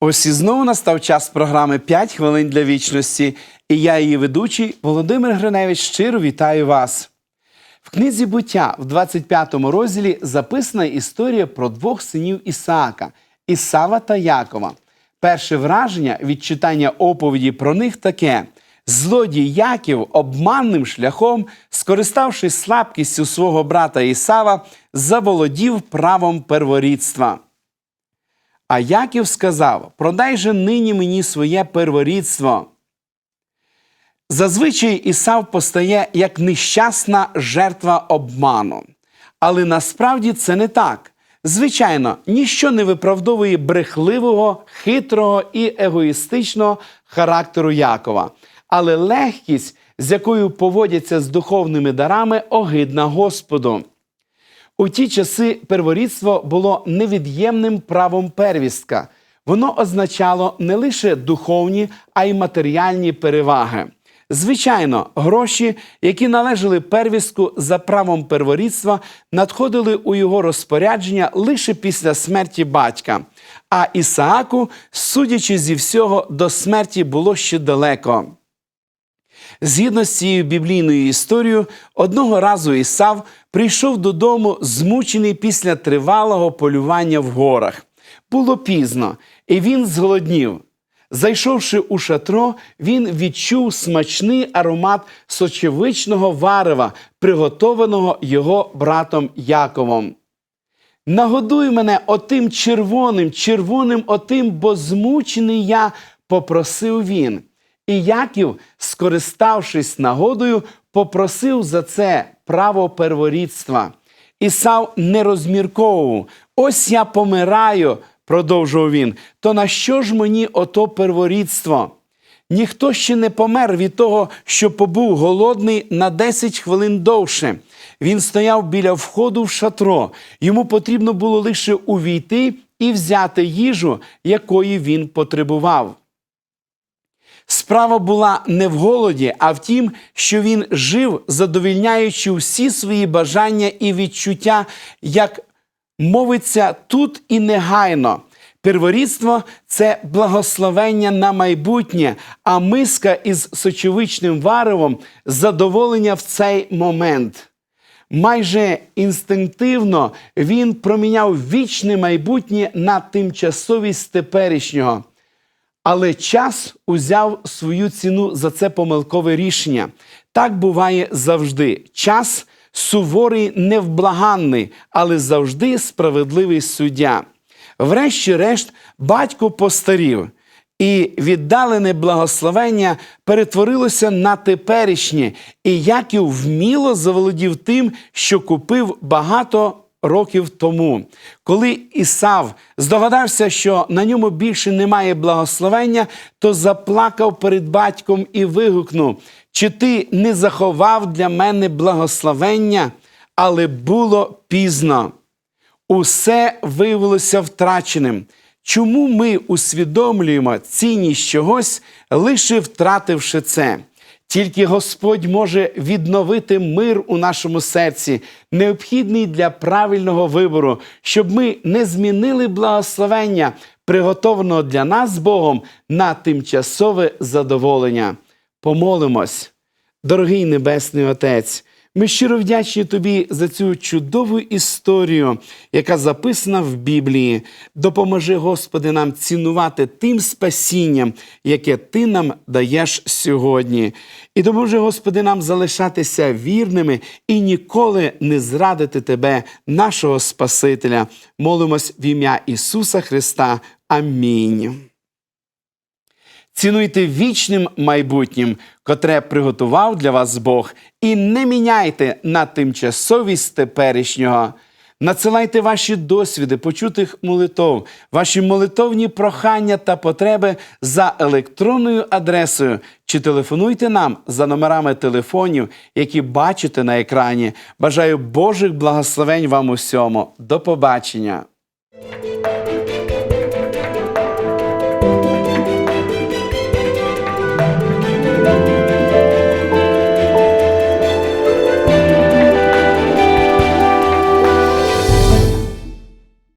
Ось і знову настав час програми «5 хвилин для вічності. І я, її ведучий Володимир Гриневич, щиро вітаю вас. В книзі буття в 25 розділі записана історія про двох синів Ісаака Ісава та Якова. Перше враження від читання оповіді про них таке: злодій Яків обманним шляхом, скориставшись слабкістю свого брата Ісава, заволодів правом перворідства. А Яків сказав: Продай же нині мені своє перворідство. Зазвичай Ісав постає як нещасна жертва обману. Але насправді це не так. Звичайно, ніщо не виправдовує брехливого, хитрого і егоїстичного характеру Якова. Але легкість, з якою поводяться з духовними дарами, огидна Господу. У ті часи перворідство було невід'ємним правом первістка. Воно означало не лише духовні, а й матеріальні переваги. Звичайно, гроші, які належали первістку за правом перворідства, надходили у його розпорядження лише після смерті батька. А Ісааку, судячи зі всього, до смерті було ще далеко. Згідно з цією біблійною історією, одного разу Ісав прийшов додому, змучений після тривалого полювання в горах. Було пізно, і він зголоднів. Зайшовши у шатро, він відчув смачний аромат сочевичного варева, приготованого його братом Яковом. Нагодуй мене отим червоним, червоним отим, бо змучений я, попросив він. І Яків, скориставшись нагодою, попросив за це право перворідства. Ісав не розмірковував. Ось я помираю, продовжував він. То на що ж мені ото перворідство? Ніхто ще не помер від того, що побув голодний на 10 хвилин довше. Він стояв біля входу в шатро. Йому потрібно було лише увійти і взяти їжу, якої він потребував. Справа була не в голоді, а в тім, що він жив, задовільняючи всі свої бажання і відчуття, як мовиться тут і негайно. Перворідство це благословення на майбутнє, а миска із сочовичним варевом задоволення в цей момент. Майже інстинктивно він проміняв вічне майбутнє на тимчасовість теперішнього. Але час узяв свою ціну за це помилкове рішення. Так буває завжди. Час суворий, невблаганний, але завжди справедливий суддя. Врешті-решт, батько постарів, і віддалене благословення перетворилося на теперішнє, і Яків вміло заволодів тим, що купив багато років тому, коли Ісав здогадався, що на ньому більше немає благословення, то заплакав перед батьком і вигукнув: Чи ти не заховав для мене благословення? Але було пізно. Усе виявилося втраченим. Чому ми усвідомлюємо цінність чогось, лише втративши це? Тільки Господь може відновити мир у нашому серці, необхідний для правильного вибору, щоб ми не змінили благословення, приготованого для нас Богом на тимчасове задоволення. Помолимось, дорогий Небесний Отець. Ми щиро вдячні тобі за цю чудову історію, яка записана в Біблії. Допоможи, Господи, нам цінувати тим спасінням, яке Ти нам даєш сьогодні. І допоможи, Господи, нам залишатися вірними і ніколи не зрадити Тебе, нашого Спасителя. Молимось в ім'я Ісуса Христа. Амінь. Цінуйте вічним майбутнім, котре приготував для вас Бог, і не міняйте на тимчасовість теперішнього. Надсилайте ваші досвіди, почутих молитов, ваші молитовні прохання та потреби за електронною адресою чи телефонуйте нам за номерами телефонів, які бачите на екрані. Бажаю Божих благословень вам усьому. До побачення!